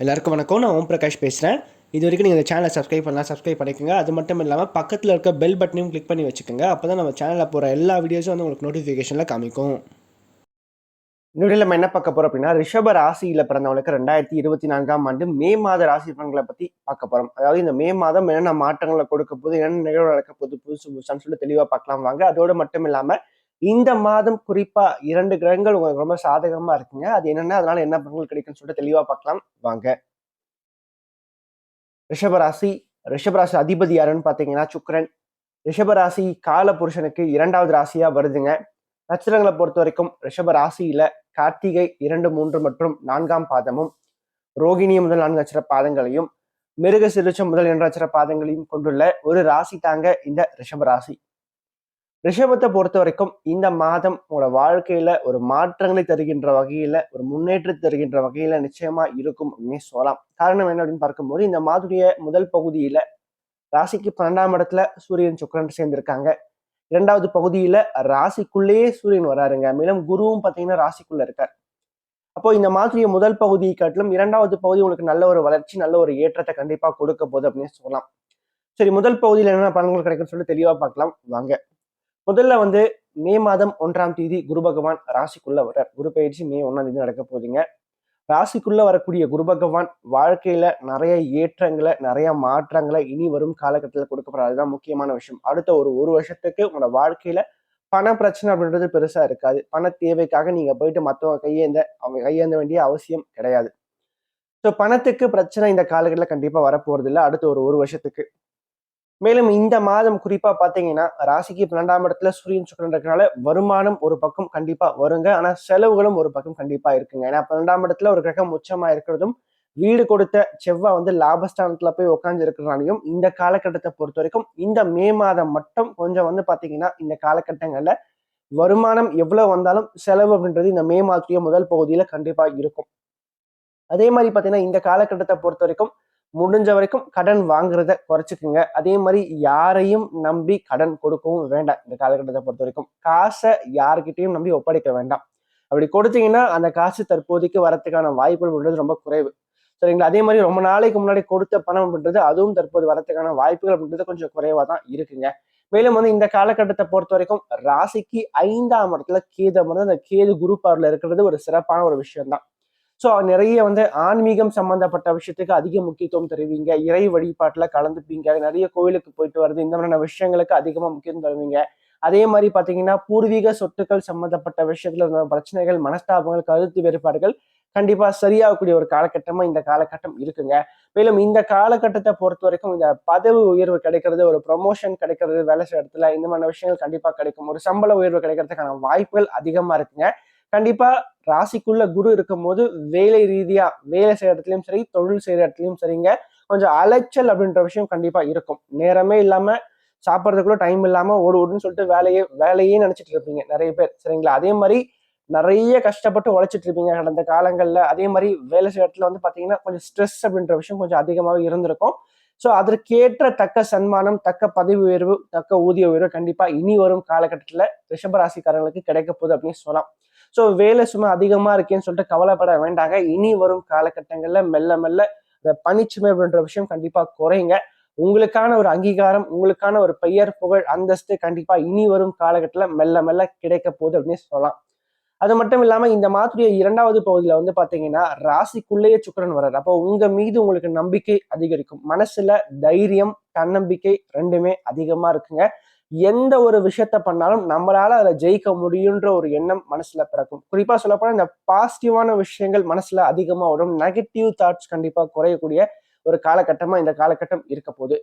எல்லாருக்கும் வணக்கம். நான் ஓம் பிரகாஷ் பேசுகிறேன் இது வரைக்கும் நீங்கள் இந்த சேனலை சப்ஸ்கிரைப் பண்ணலாம் சப்ஸ்கிரைப் பண்ணிக்கோங்க. அது மட்டும் இல்லாமல் பக்கத்தில் இருக்க பெல் பட்டனையும் கிளிக் பண்ணி வச்சுக்கோங்க. அப்போ தான் நம்ம சேனலில் போகிற எல்லா வீடியோஸும் வந்து உங்களுக்கு நோட்டிஃபிகேஷனில் காமிக்கும். இந்த வீடியோவில் நம்ம என்ன பார்க்க போகிறோம் அப்படின்னா ரிஷப ராசியில் பிறந்தவங்களுக்கு ரெண்டாயிரத்தி இருபத்தி நான்காம் ஆண்டு மே மாத ராசி பலன்களை பற்றி பார்க்க போகிறோம் அதாவது இந்த மே மாதம் என்னென்ன மாற்றங்களை கொடுக்க போது என்னென்ன நிகழ்வு நடக்க போகுது புதுசு புதுசான்னு சொல்லி தெளிவாக பார்க்கலாம் வாங்க. அதோடு மட்டும் இல்லாமல் இந்த மாதம் குறிப்பா இரண்டு கிரகங்கள் உங்களுக்கு ரொம்ப சாதகமா இருக்குங்க. அது என்னன்னா அதனால என்ன பலன்கள் கிடைக்கும்னு சொல்லிட்டு தெளிவா பார்க்கலாம். வாங்க. ரிஷபராசி ரிஷபராசி அதிபதி யாருன்னு பாத்தீங்கன்னா சுக்கரன். ரிஷபராசி கால புருஷனுக்கு இரண்டாவது ராசியா வருதுங்க. நட்சத்திரங்களை பொறுத்த வரைக்கும் ரிஷப ராசியில கார்த்திகை இரண்டு மூன்று மற்றும் நான்காம் பாதமும் ரோகிணிய முதல் நான்கு நட்சத்திர பாதங்களையும் மிருக சிறுச்சம் முதல் இரண்டு நட்சத்திர பாதங்களையும் கொண்டுள்ள ஒரு ராசி தாங்க இந்த ரிஷபராசி. ரிஷபத்தை பொறுத்த வரைக்கும் இந்த மாதம் உங்களோட வாழ்க்கையில ஒரு மாற்றங்களை தருகின்ற வகையில ஒரு முன்னேற்றம் தருகின்ற வகையில நிச்சயமா இருக்கும் அப்படின்னு சொல்லலாம். காரணம் என்ன அப்படின்னு பார்க்கும்போது இந்த மாதுடைய முதல் பகுதியில ராசிக்கு பன்னெண்டாம் இடத்துல சூரியன் சுக்கரன் சேர்ந்திருக்காங்க. இரண்டாவது பகுதியில ராசிக்குள்ளேயே சூரியன் வராருங்க. மேலும் குருவும் பார்த்தீங்கன்னா ராசிக்குள்ள இருக்கார். அப்போ இந்த மாதிரி முதல் பகுதியை காட்டிலும் இரண்டாவது பகுதி உங்களுக்கு நல்ல ஒரு வளர்ச்சி நல்ல ஒரு ஏற்றத்தை கண்டிப்பா கொடுக்க போகுது அப்படின்னு சொல்லலாம். சரி முதல் பகுதியில் என்னென்ன பலன்கள் கிடைக்கும்னு சொல்லி தெளிவா பார்க்கலாம். வாங்க. முதல்ல வந்து மே மாதம் ஒன்றாம் தேதி குரு பகவான் ராசிக்குள்ள வர்றார். குரு பயிற்சி மே ஒன்றாம் தேதி நடக்க போதுங்க ராசிக்குள்ள வரக்கூடிய குரு பகவான் வாழ்க்கையில நிறைய ஏற்றங்களை நிறைய மாற்றங்களை இனி வரும் காலகட்டத்தில் கொடுக்க அதுதான் முக்கியமான விஷயம். அடுத்த ஒரு ஒரு வருஷத்துக்கு உங்களோட வாழ்க்கையில பண பிரச்சனை அப்படின்றது பெருசா இருக்காது. பண தேவைக்காக நீங்க போயிட்டு மற்றவங்க கையேந்த அவங்க கையேந்த வேண்டிய அவசியம் கிடையாது. ஸோ பணத்துக்கு பிரச்சனை இந்த காலகட்டத்தில் கண்டிப்பா வரப்போறது இல்லை அடுத்த ஒரு ஒரு வருஷத்துக்கு. மேலும் இந்த மாதம் குறிப்பா பாத்தீங்கன்னா ராசிக்கு பன்னெண்டாம் இடத்துல சூரியன் சுக்கரன் இருக்கிறனால வருமானம் ஒரு பக்கம் கண்டிப்பா வருங்க. ஆனா செலவுகளும் ஒரு பக்கம் கண்டிப்பா இருக்குங்க. ஏன்னா பன்னெண்டாம் இடத்துல ஒரு கிரகம் உச்சமா இருக்கிறதும் வீடு கொடுத்த செவ்வா வந்து லாபஸ்தானத்துல போய் உட்காந்து இருக்கிறனாலையும் இந்த காலகட்டத்தை பொறுத்த வரைக்கும் இந்த மே மாதம் மட்டும் கொஞ்சம் வந்து பாத்தீங்கன்னா இந்த காலகட்டங்கள்ல வருமானம் எவ்வளவு வந்தாலும் செலவு அப்படின்றது இந்த மே மாதத்துடைய முதல் பகுதியில கண்டிப்பா இருக்கும். அதே மாதிரி பாத்தீங்கன்னா இந்த காலகட்டத்தை பொறுத்த வரைக்கும் முடிஞ்ச வரைக்கும் கடன் வாங்குறத குறைச்சிக்குங்க. அதே மாதிரி யாரையும் நம்பி கடன் கொடுக்கவும் வேண்டாம் இந்த காலகட்டத்தை பொறுத்த வரைக்கும். காசை யாருக்கிட்டையும் நம்பி ஒப்படைக்க வேண்டாம். அப்படி கொடுத்தீங்கன்னா அந்த காசு தற்போதைக்கு வரத்துக்கான வாய்ப்புகள் அப்படின்றது ரொம்ப குறைவு. சரிங்களா? அதே மாதிரி ரொம்ப நாளைக்கு முன்னாடி கொடுத்த பணம் அப்படின்றது அதுவும் தற்போது வரத்துக்கான வாய்ப்புகள் அப்படின்றது கொஞ்சம் குறைவாக தான் இருக்குங்க. மேலும் வந்து இந்த காலகட்டத்தை பொறுத்த வரைக்கும் ராசிக்கு ஐந்தாம் இடத்துல கேது வந்து அந்த கேது குரூப் அவர்ல இருக்கிறது ஒரு சிறப்பான ஒரு விஷயம் தான் ஸோ நிறைய வந்து ஆன்மீகம் சம்பந்தப்பட்ட விஷயத்துக்கு அதிக முக்கியத்துவம் தருவீங்க. இறை வழிபாட்டில் கலந்துப்பீங்க. நிறைய கோயிலுக்கு போயிட்டு வருது இந்த மாதிரியான விஷயங்களுக்கு அதிகமாக முக்கியத்துவம் தருவீங்க. அதே மாதிரி பார்த்தீங்கன்னா பூர்வீக சொத்துக்கள் சம்மந்தப்பட்ட விஷயத்துல இருந்த பிரச்சனைகள் மனஸ்தாபங்கள் கருத்து வேறுபாடுகள் கண்டிப்பாக சரியாகக்கூடிய ஒரு காலகட்டமாக இந்த காலகட்டம் இருக்குங்க. மேலும் இந்த காலகட்டத்தை பொறுத்த வரைக்கும் இந்த பதவி உயர்வு கிடைக்கிறது ஒரு ப்ரொமோஷன் கிடைக்கிறது வேலை செய்ய இடத்துல இந்த மாதிரி விஷயங்கள் கண்டிப்பாக கிடைக்கும். ஒரு சம்பள உயர்வு கிடைக்கிறதுக்கான வாய்ப்புகள் அதிகமாக இருக்குங்க. கண்டிப்பாக ராசிக்குள்ள குரு இருக்கும் போது வேலை ரீதியா வேலை செய்யற இடத்துலயும் சரி தொழில் செய்யற இடத்துலயும் சரிங்க கொஞ்சம் அலைச்சல் அப்படின்ற விஷயம் கண்டிப்பா இருக்கும். நேரமே இல்லாம சாப்பிட்றதுக்குள்ள டைம் இல்லாம ஓடு ஓடுன்னு சொல்லிட்டு வேலையே வேலையே நினைச்சிட்டு இருப்பீங்க நிறைய பேர். சரிங்களா? அதே மாதிரி நிறைய கஷ்டப்பட்டு உழைச்சிட்டு இருப்பீங்க கடந்த காலங்கள்ல. அதே மாதிரி வேலை செய்யற இடத்துல வந்து பாத்தீங்கன்னா கொஞ்சம் ஸ்ட்ரெஸ் அப்படின்ற விஷயம் கொஞ்சம் அதிகமாக இருந்திருக்கும். ஸோ அதற்கேற்ற தக்க சன்மானம் தக்க பதவி உயர்வு தக்க ஊதிய உயர்வு கண்டிப்பா இனி வரும் காலகட்டத்தில் ரிஷபராசிக்காரங்களுக்கு கிடைக்க போகுது அப்படின்னு சொல்லலாம். ஸோ வேலை சுமை அதிகமா இருக்கேன்னு சொல்லிட்டு கவலைப்பட வேண்டாங்க. இனி வரும் காலகட்டங்களில் மெல்ல மெல்ல இந்த பனிச்சுமை அப்படின்ற விஷயம் கண்டிப்பாக குறைங்க உங்களுக்கான ஒரு அங்கீகாரம் உங்களுக்கான ஒரு பெயர் புகழ் அந்தஸ்து கண்டிப்பாக இனி வரும் காலகட்டத்தில் மெல்ல மெல்ல கிடைக்க போகுது அப்படின்னு சொல்லலாம். அது மட்டும் இல்லாம இந்த மாத்துடைய இரண்டாவது பகுதியில் வந்து பார்த்தீங்கன்னா ராசிக்குள்ளேயே சுக்கரன் வர்றார். அப்போ உங்கள் மீது உங்களுக்கு நம்பிக்கை அதிகரிக்கும். மனசுல தைரியம் தன்னம்பிக்கை ரெண்டுமே அதிகமாக இருக்குங்க. எந்த ஒரு விஷயத்த பண்ணாலும் நம்மளால அதில் ஜெயிக்க முடியுன்ற ஒரு எண்ணம் மனசுல பிறக்கும். குறிப்பா சொல்லப்போனால் இந்த பாசிட்டிவான விஷயங்கள் மனசுல அதிகமா வரும். நெகட்டிவ் தாட்ஸ் கண்டிப்பா குறையக்கூடிய ஒரு காலகட்டமா இந்த காலகட்டம் இருக்க போகுது.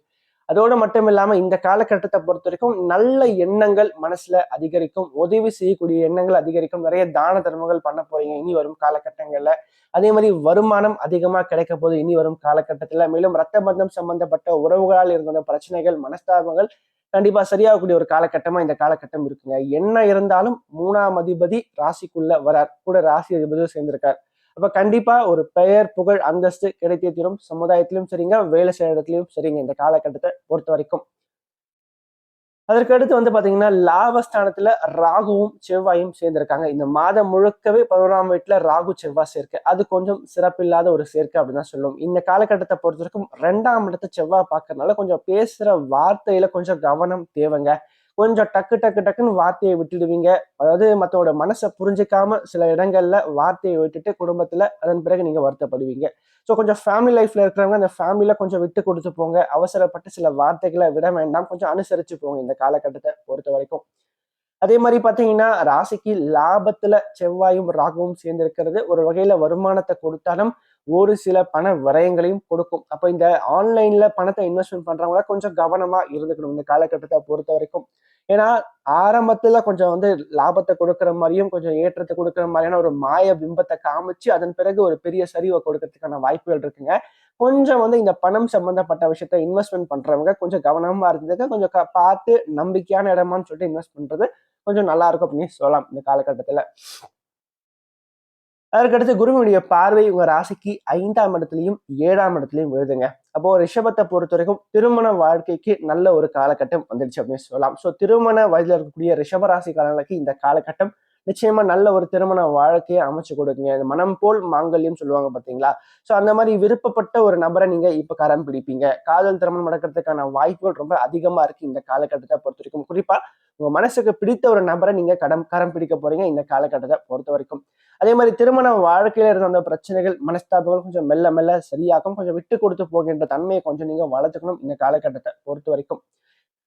அதோடு மட்டும் இல்லாமல் இந்த காலகட்டத்தை பொறுத்த வரைக்கும் நல்ல எண்ணங்கள் மனசுல அதிகரிக்கும். உதவி செய்யக்கூடிய எண்ணங்கள் அதிகரிக்கும். நிறைய தான தர்மங்கள் பண்ண போறீங்க. இனி வரும் காலகட்டங்கள்ல. அதே மாதிரி வருமானம் அதிகமாக கிடைக்க போது இனி வரும் காலகட்டத்தில். மேலும் ரத்த பந்தம் சம்பந்தப்பட்ட உறவுகளால் இருந்த பிரச்சனைகள் மனஸ்தாபங்கள் கண்டிப்பா சரியாகக்கூடிய ஒரு காலகட்டமா இந்த காலகட்டம் இருக்குங்க. என்ன இருந்தாலும் மூணாம் அதிபதி ராசிக்குள்ள வரார். கூட ராசி அதிபதியும் சேர்ந்திருக்கார். அப்ப கண்டிப்பா ஒரு பெயர் புகழ் அந்தஸ்து கிடைத்தே தீரும். சமுதாயத்திலும் சரிங்க வேலை செய்யற இடத்துலயும் சரிங்க இந்த காலகட்டத்தை பொறுத்த வரைக்கும். அதற்கு அடுத்து வந்து பாத்தீங்கன்னா லாபஸ்தானத்துல ராகுவும் செவ்வாயும் சேர்ந்திருக்காங்க. இந்த மாதம் முழுக்கவே பதினோராம் வீட்டுல ராகு செவ்வாய் சேர்க்கை. அது கொஞ்சம் சிறப்பில்லாத ஒரு சேர்க்கை அப்படின்னு தான் சொல்லுவோம். இந்த காலகட்டத்தை பொறுத்த வரைக்கும் ரெண்டாம் இடத்த செவ்வாய் பார்க்கறதுனால கொஞ்சம் பேசுற வார்த்தையில கொஞ்சம் கவனம் தேவைங்க. கொஞ்சம் டக்கு டக்கு டக்குன்னு வார்த்தையை விட்டுடுவீங்க. அதாவது மற்றவோட மனசை புரிஞ்சிக்காம சில இடங்கள்ல வார்த்தையை விட்டுட்டு குடும்பத்துல அதன் பிறகு நீங்க வருத்தப்படுவீங்க. ஸோ கொஞ்சம் ஃபேமிலி லைஃப்ல இருக்கிறவங்க அந்த ஃபேமிலியில கொஞ்சம் விட்டு கொடுத்து போங்க. அவசரப்பட்டு சில வார்த்தைகளை விட வேண்டாம். கொஞ்சம் அனுசரிச்சு போங்க இந்த காலகட்டத்தை பொறுத்த வரைக்கும். அதே மாதிரி பார்த்தீங்கன்னா ராசிக்கு லாபத்துல செவ்வாயும் ராகுவும் சேர்ந்திருக்கிறது. ஒரு வகையில வருமானத்தை கொடுத்தாலும் ஒரு சில பண விரயங்களையும் கொடுக்கும். அப்போ இந்த ஆன்லைன்ல பணத்தை இன்வெஸ்ட்மெண்ட் பண்றவங்கள கொஞ்சம் கவனமா இருந்துக்கணும் இந்த காலகட்டத்தை பொறுத்த வரைக்கும். ஏன்னா ஆரம்பத்துல கொஞ்சம் வந்து லாபத்தை கொடுக்குற மாதிரியும் கொஞ்சம் ஏற்றத்தை கொடுக்குற மாதிரியான ஒரு மாய பிம்பத்தை காமிச்சு அதன் பிறகு ஒரு பெரிய சரிவை கொடுக்கறதுக்கான வாய்ப்புகள் இருக்குங்க. கொஞ்சம் வந்து இந்த பணம் சம்பந்தப்பட்ட விஷயத்த இன்வெஸ்ட்மெண்ட் பண்றவங்க கொஞ்சம் கவனமா இருந்ததுக்கு கொஞ்சம் பார்த்து நம்பிக்கையான இடமான்னு சொல்லிட்டு இன்வெஸ்ட் பண்றது கொஞ்சம் நல்லா இருக்கும் அப்படின்னு சொல்லலாம் இந்த காலகட்டத்துல. அதற்கடுத்து குருவினுடைய பார்வை உங்க ராசிக்கு ஐந்தாம் இடத்துலையும் ஏழாம் இடத்துலையும் விழுதுங்க. அப்போ ரிஷபத்தை பொறுத்த வரைக்கும் திருமண வாழ்க்கைக்கு நல்ல ஒரு காலகட்டம் வந்துடுச்சு அப்படின்னு சொல்லலாம். ஸோ திருமண வயதில் இருக்கக்கூடிய ரிஷபராசிக்காரர்களுக்கு இந்த காலகட்டம் நிச்சயமா நல்ல ஒரு திருமண வாழ்க்கையை அமைச்சு கொடுக்குங்க. மனம் போல் மாங்கல்யம் சொல்லுவாங்க பாத்தீங்களா ஸோ அந்த மாதிரி விருப்பப்பட்ட ஒரு நபரை நீங்க இப்ப கரம் பிடிப்பீங்க. காதல் திருமணம் நடக்கிறதுக்கான வாய்ப்புகள் ரொம்ப அதிகமா இருக்கு இந்த காலகட்டத்தை பொறுத்த வரைக்கும். குறிப்பா உங்க மனசுக்கு பிடித்த ஒரு நபரை நீங்க கடம் கரம் பிடிக்க போறீங்க இந்த காலகட்டத்தை பொறுத்த வரைக்கும். அதே மாதிரி திருமண வாழ்க்கையில இருந்த அந்த பிரச்சனைகள் மனஸ்தாபங்கள் கொஞ்சம் மெல்ல மெல்ல சரியாகும். கொஞ்சம் விட்டு கொடுத்து போகின்ற தன்மையை கொஞ்சம் நீங்க வளர்த்துக்கணும் இந்த காலகட்டத்தை பொறுத்த வரைக்கும்.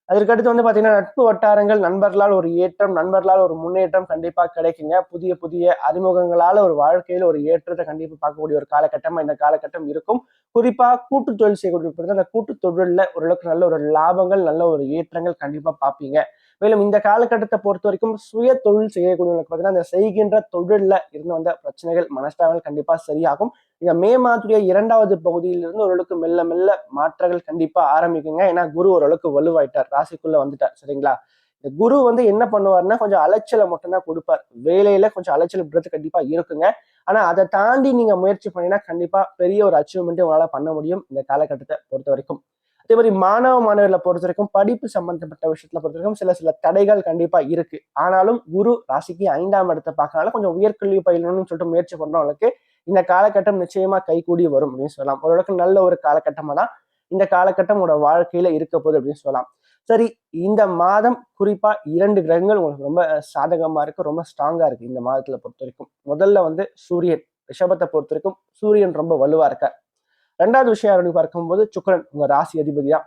அதற்கடுத்து வந்து பார்த்தீங்கன்னா நட்பு வட்டாரங்கள் நண்பர்களால் ஒரு ஏற்றம் நண்பர்களால் ஒரு முன்னேற்றம் கண்டிப்பாக கிடைக்குங்க. புதிய புதிய அறிமுகங்களால் ஒரு வாழ்க்கையில் ஒரு ஏற்றத்தை கண்டிப்பாக பார்க்கக்கூடிய ஒரு காலகட்டமாக இந்த காலகட்டம் இருக்கும். குறிப்பாக கூட்டு தொழில் செய்யக்கூடிய அந்த கூட்டு தொழிலில் ஓரளவுக்கு நல்ல ஒரு லாபங்கள் நல்ல ஒரு ஏற்றங்கள் கண்டிப்பாக பார்ப்பீங்க. மேலும் இந்த காலகட்டத்தை பொறுத்த வரைக்கும் சுய தொழில் செய்யக்கூடியவங்களுக்கு பார்த்தீங்கன்னா அந்த செய்கின்ற தொழிலில் இருந்து வந்த பிரச்சனைகள் மனஸ்தாபங்கள் கண்டிப்பாக சரியாகும். இந்த மே மாதத்துடைய இரண்டாவது பகுதியிலிருந்து ஓரளவுக்கு மெல்ல மெல்ல மாற்றங்கள் கண்டிப்பாக ஆரம்பிக்குங்க. ஏன்னா குரு ஓரளவுக்கு வலுவாயிட்டார். ராசிக்குள்ள வந்துட்டார். சரிங்களா? இந்த குரு வந்து என்ன பண்ணுவார்னா கொஞ்சம் அலைச்சலை மட்டும்தான் கொடுப்பார். வேலையில கொஞ்சம் அலைச்சல் விடுறது கண்டிப்பா இருக்குங்க. ஆனா அதை தாண்டி நீங்க முயற்சி பண்ணினா கண்டிப்பா பெரிய ஒரு அச்சீவ்மெண்ட் உங்களால பண்ண முடியும் இந்த காலகட்டத்தை பொறுத்த வரைக்கும். அதே மாதிரி மாணவ மாணவர்களை பொறுத்த வரைக்கும் படிப்பு சம்பந்தப்பட்ட விஷயத்துல பொறுத்த வரைக்கும் சில சில தடைகள் கண்டிப்பா இருக்கு. ஆனாலும் குரு ராசிக்கு ஐந்தாம் இடத்தை பார்க்கறனால கொஞ்சம் உயர்கல்வி பயிலணும்னு சொல்லிட்டு முயற்சி பண்றவங்களுக்கு இந்த காலகட்டம் நிச்சயமா கைகூடி வரும் அப்படின்னு சொல்லலாம். ஓரளவுக்கு நல்ல ஒரு காலகட்டமா தான் இந்த காலகட்டம் உங்களோட வாழ்க்கையில இருக்க போகுது அப்படின்னு சொல்லலாம். சரி இந்த மாதம் குறிப்பா இரண்டு கிரகங்கள் உங்களுக்கு ரொம்ப சாதகமா இருக்கு ரொம்ப ஸ்ட்ராங்கா இருக்கு இந்த மாதத்துல பொறுத்த வரைக்கும் முதல்ல வந்து சூரியன் ரிஷபத்தை பொறுத்த வரைக்கும் சூரியன் ரொம்ப வலுவா இருக்கார். ரெண்டாவது விஷயம் அப்படின்னு பார்க்கும்போது சுக்கரன் உங்க ராசி அதிபதியா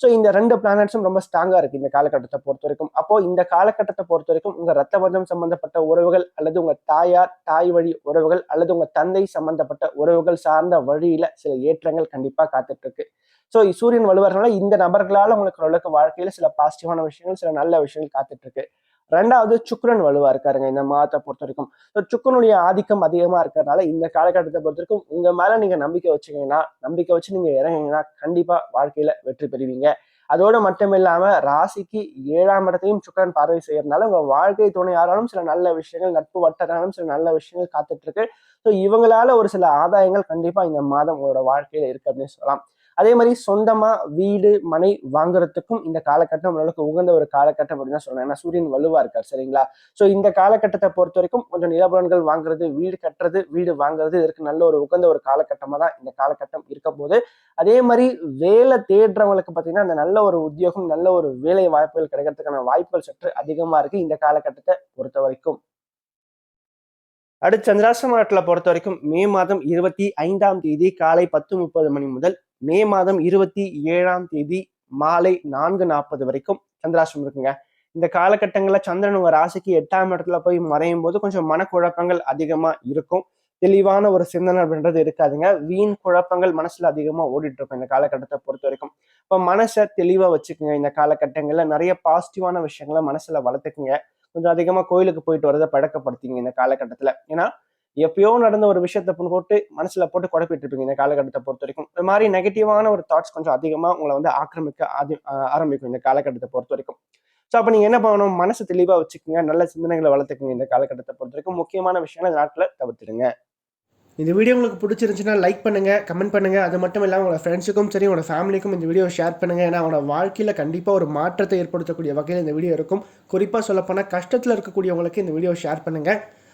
ஸோ இந்த ரெண்டு பிளானட்ஸும் ரொம்ப ஸ்ட்ராங்காக இருக்குது இந்த காலகட்டத்தை பொறுத்த வரைக்கும். அப்போ இந்த காலகட்டத்தை பொறுத்த வரைக்கும் உங்கள் ரத்த பந்தம் சம்பந்தப்பட்ட உறவுகள் அல்லது உங்கள் தாயார் தாய் வழி உறவுகள் அல்லது உங்கள் தந்தை சம்பந்தப்பட்ட உறவுகள் சார்ந்த வழியில் சில ஏற்றங்கள் கண்டிப்பாக காத்துட்ருக்கு ஸோ சூரியன் வலுவறனால இந்த நபர்களால் உங்களுக்கு ஓரளவுக்கு வாழ்க்கையில் சில பாசிட்டிவான விஷயங்கள் சில நல்ல விஷயங்கள் காத்துட்ருக்கு ரெண்டாவது சுக்கரன் வலுவா இருக்காருங்க இந்த மாதத்தை பொறுத்த வரைக்கும். சுக்கரனுடைய ஆதிக்கம் அதிகமா இருக்கிறதுனால இந்த காலகட்டத்தை பொறுத்த வரைக்கும் உங்க மேல நீங்க நம்பிக்கை வச்சுக்கீங்கன்னா நம்பிக்கை வச்சு நீங்க இறங்கினீங்கன்னா கண்டிப்பா வாழ்க்கையில வெற்றி பெறுவீங்க. அதோட மட்டும் இல்லாம ராசிக்கு ஏழாம் இடத்தையும் சுக்கரன் பார்வை செய்யறதுனால உங்க வாழ்க்கை துணையாராலும் சில நல்ல விஷயங்கள் நட்பு வட்டாராலும் சில நல்ல விஷயங்கள் காத்துட்டு இருக்கு. ஸோ இவங்களால ஒரு சில ஆதாயங்கள் கண்டிப்பா இந்த மாதம் உங்களோட வாழ்க்கையில இருக்கு அப்படின்னு சொல்லலாம். அதே மாதிரி சொந்தமா வீடு மனை வாங்குறதுக்கும் இந்த காலகட்டம் ஓரளவுக்கு உகந்த ஒரு காலகட்டம் அப்படின்னு தான் சொல்றேன் ஏன்னா சூரியன் வலுவா இருக்கார் சரிங்களா? ஸோ இந்த காலகட்டத்தை பொறுத்த வரைக்கும் கொஞ்சம் நிலபுலன்கள் வாங்குறது வீடு கட்டுறது வீடு வாங்குறது இதற்கு நல்ல ஒரு உகந்த ஒரு காலகட்டமா தான் இந்த காலகட்டம் இருக்க போது அதே மாதிரி வேலை தேடுறவங்களுக்கு பார்த்தீங்கன்னா அந்த நல்ல ஒரு உத்தியோகம் நல்ல ஒரு வேலை வாய்ப்புகள் கிடைக்கிறதுக்கான வாய்ப்புகள் சற்று அதிகமா இருக்கு இந்த காலகட்டத்தை பொறுத்த வரைக்கும். அடுத்து சந்திராசிரமத்தில் பொறுத்த வரைக்கும் மே மாதம் இருபத்தி ஐந்தாம் தேதி காலை பத்து முப்பது மணி முதல் மே மாதம் இருபத்தி ஏழாம் தேதி மாலை நான்கு நாற்பது வரைக்கும் சந்திராசிரமம் இருக்குங்க. இந்த காலகட்டங்களில் சந்திரன் உங்கள் ராசிக்கு எட்டாம் இடத்துல போய் மறையும் போது கொஞ்சம் மனக்குழப்பங்கள் அதிகமாக இருக்கும். தெளிவான ஒரு சிந்தனை அப்படின்றது இருக்காதுங்க. வீண் குழப்பங்கள் மனசுல அதிகமா ஓடிட்டு இருக்கும் இந்த காலகட்டத்தை பொறுத்த வரைக்கும். இப்போ மனசை தெளிவா வச்சுக்கோங்க. இந்த காலகட்டங்கள்ல நிறைய பாசிட்டிவான விஷயங்களை மனசுல வளர்த்துக்குங்க. கொஞ்சம் அதிகமா கோயிலுக்கு போயிட்டு வரதை பழக்கப்படுத்திங்க இந்த காலகட்டத்துல. ஏன்னா எப்பயோ நடந்த ஒரு விஷயத்தை பொண்ணு போட்டு மனசுல போட்டு குழப்பிட்டு இருப்பீங்க இந்த காலகட்டத்தை பொறுத்த வரைக்கும். இந்த மாதிரி நெகட்டிவான ஒரு தாட்ஸ் கொஞ்சம் அதிகமா உங்களை வந்து ஆக்கிரமிக்க அதி ஆரம்பிக்கும் இந்த காலகட்டத்தை பொறுத்த வரைக்கும். ஸோ அப்போ நீங்கள் என்ன பண்ணணும்? மனசு தெளிவாக வச்சுக்கோங்க. நல்ல சிந்தனைகளை வளர்த்துக்குங்க இந்த காலகட்டத்தை பொறுத்த வரைக்கும். முக்கியமான விஷயங்களை நாட்டில் தவிர்த்துடுங்க. இந்த வீடியோ உங்களுக்கு பிடிச்சிருந்துச்சுன்னா லைக் பண்ணுங்க கமெண்ட் பண்ணுங்கள் அது மட்டும் இல்லாமல் உங்களோட ஃப்ரெண்ட்ஸுக்கும் சரி உங்களோட ஃபேமிலிக்கும் இந்த வீடியோ ஷேர் பண்ணுங்கள் ஏன்னா அவனோட வாழ்க்கையில் கண்டிப்பாக ஒரு மாற்றத்தை ஏற்படுத்தக்கூடிய வகையில் இந்த வீடியோ இருக்கும். குறிப்பாக சொல்லப்போனால் கஷ்டத்தில் இருக்கக்கூடியவங்களுக்கு இந்த வீடியோ ஷேர் பண்ணுங்கள்